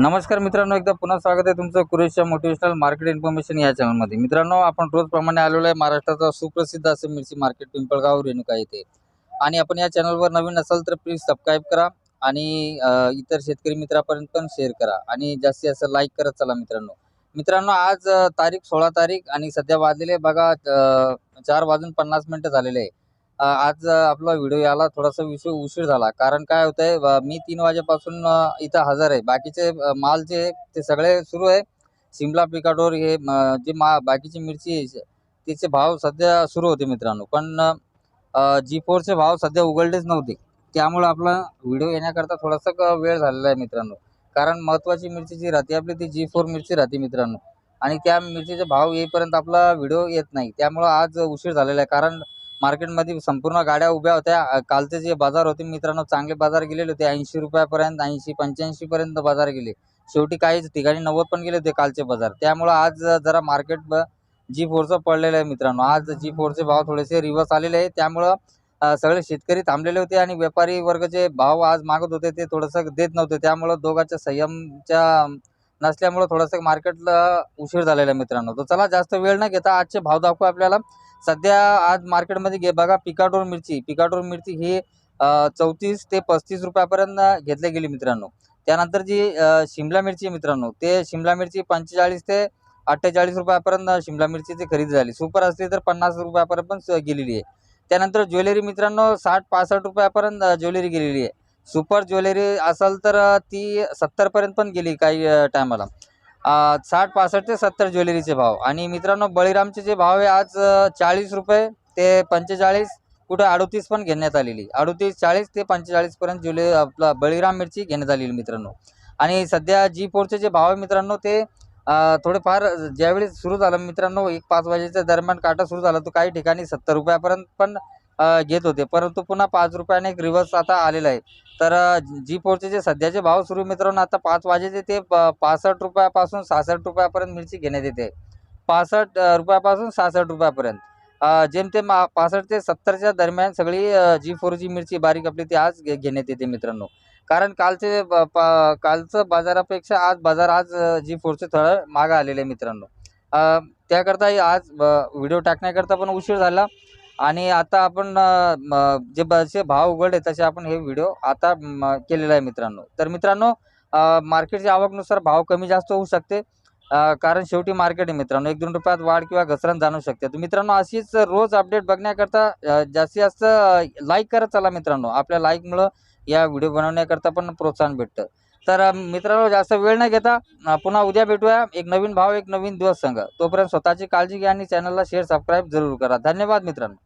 नमस्कार मित्रांनो एकदा पुन्हा स्वागत आहे तुमचं कुरेशच्या मोटिवेशनल मार्केट इन्फॉर्मेशन या चॅनलमध्ये मित्रांनो आपण रोजप्रमाणे आलेलो आहे महाराष्ट्राचा सुप्रसिद्ध असं मिरची मार्केट पिंपळगाव रेणुका येथे. आणि आपण या चॅनलवर नवीन असाल तर प्लीज सबस्क्राईब करा आणि इतर शेतकरी मित्रापर्यंत पण शेअर करा. आणि जास्तीत जास्त लाईक करत चला मित्रांनो. मित्रांनो आज तारीख सोळा तारीख आणि सध्या वाजलेले बघा चार वाजून पन्नास मिनटं झालेले आहे. आज आपला व्हिडिओ याला थोडासा विषय उशीर झाला. कारण काय होतंय आहे मी तीन वाजेपासून इथं हजर आहे. बाकीचे माल जे ते सगळे सुरू आहे. सिमला पिकाडोर हे जे मा बाकीची मिरची तिचे भाव सध्या सुरू होते मित्रांनो. पण जी फोरचे भाव सध्या उघडलेच नव्हते. त्यामुळे आपला व्हिडिओ येण्याकरता थोडासा वेळ झालेला आहे मित्रांनो. कारण महत्त्वाची मिरची जी राहते आपली ती जी फोर मिरची राहते मित्रांनो. आणि त्या मिरचीचे भाव येईपर्यंत आपला व्हिडिओ येत नाही. त्यामुळं आज उशीर झालेला आहे. कारण मार्केटमध्ये संपूर्ण गाड्या उभ्या होत्या. कालचे जे बाजार होते मित्रांनो चांगले बाजार गेलेले होते. ऐंशी रुपयापर्यंत ऐंशी पंच्याऐंशी पर्यंत बाजार गेले. शेवटी काही ठिकाणी नव्वद पण गेले होते कालचे बाजार. त्यामुळं आज जरा मार्केट जी फोरचं पडलेलं आहे मित्रांनो. आज जी फोरचे भाव थोडेसे रिव्हर्स आलेले आहे त्यामुळं सगळे शेतकरी थांबलेले होते आणि व्यापारी वर्गचे भाव आज मागत होते ते थोडंसं देत नव्हते. त्यामुळं दोघांच्या संयमच्या नसल्यामुळं थोडंसं मार्केटला उशीर झालेला आहे मित्रांनो. तर चला जास्त वेळ न घेता आजचे भाव दाखवू आपल्याला. सध्या आज मार्केटमध्ये घे बघा पिकाटोर मिरची. पिकाटोर मिरची ही चौतीस ते पस्तीस रुपयापर्यंत घेतली गेली मित्रांनो. त्यानंतर जी शिमला मिरची आहे मित्रांनो ते शिमला मिरची पंचेचाळीस ते अठ्ठेचाळीस रुपयापर्यंत शिमला मिरचीची खरेदी झाली. सुपर असली तर पन्नास रुपयापर्यंत पण गेलेली आहे. त्यानंतर ज्वेलरी मित्रांनो साठ पासष्ट रुपयापर्यंत ज्वेलरी गेलेली आहे. सुपर ज्वेलरी असेल तर ती सत्तरपर्यंत पण गेली काही टायमाला. साठ पासष्ट ते सत्तर ज्वेलरीचे भाव. आणि मित्रांनो बळीरामचे जे भाव आहे आज चाळीस रुपये ते पंचेचाळीस कुठं अडोतीस पण घेण्यात आलेली. अडोतीस चाळीस ते पंचेचाळीसपर्यंत ज्वेलरी आपला बळीराम मिरची घेण्यात आलेली मित्रांनो. आणि सध्या जी फोरचे जे भाव आहे मित्रांनो ते थोडेफार ज्यावेळी सुरू झालं मित्रांनो एक पाच वाजेच्या दरम्यान काटा सुरू झाला तो काही ठिकाणी सत्तर रुपयापर्यंत पण घेत होते. परंतु पुन्हा पाच रुपयाने एक रिव्हर्स आता आलेला आहे. तर जी फोरचे जे सध्याचे भाव सुरू मित्रांनो आता पाच वाजेचे ते पासष्ट रुपयापासून सहासष्ट रुपयापर्यंत मिरची घेण्यात येते. पासष्ट रुपयापासून सहासष्ट रुपयापर्यंत. जेमतेम पासष्ट ते सत्तरच्या दरम्यान सगळी जी फोरची मिरची बारीक आपली ती आज घे- घेण्यात येते मित्रांनो. कारण कालचे ब- प- कालचं बाजारापेक्षा आज बाजार आज जी फोरचे थोडं मागं आलेले आहे मित्रांनो. त्याकरता आज व्हिडिओ टाकण्याकरता पण उशीर झाला. आणि आता आपण म, जे बसे भाव उघडले तसे आपण हे व्हिडिओ आता केलेला आहे मित्रांनो. तर मित्रांनो मार्केटच्या आवकनुसार भाव कमी जास्त होऊ शकते. कारण शेवटी मार्केट आहे मित्रांनो. एक दोन रुपयात वाढ किंवा घसरण जाणू शकते. तर मित्रांनो अशीच रोज अपडेट बघण्याकरता जास्तीत जास्त लाईक करत चला मित्रांनो. आपल्या लाईकमुळं या व्हिडिओ बनवण्याकरता पण प्रोत्साहन भेटतं. तर मित्रांनो जास्त वेळ न घेता पुन्हा उद्या भेटूया. एक नवीन भाव एक नवीन दिवस संघ. तोपर्यंत स्वतःची काळजी घ्या आणि चॅनलला शेअर सबस्क्राईब जरूर करा. धन्यवाद मित्रांनो.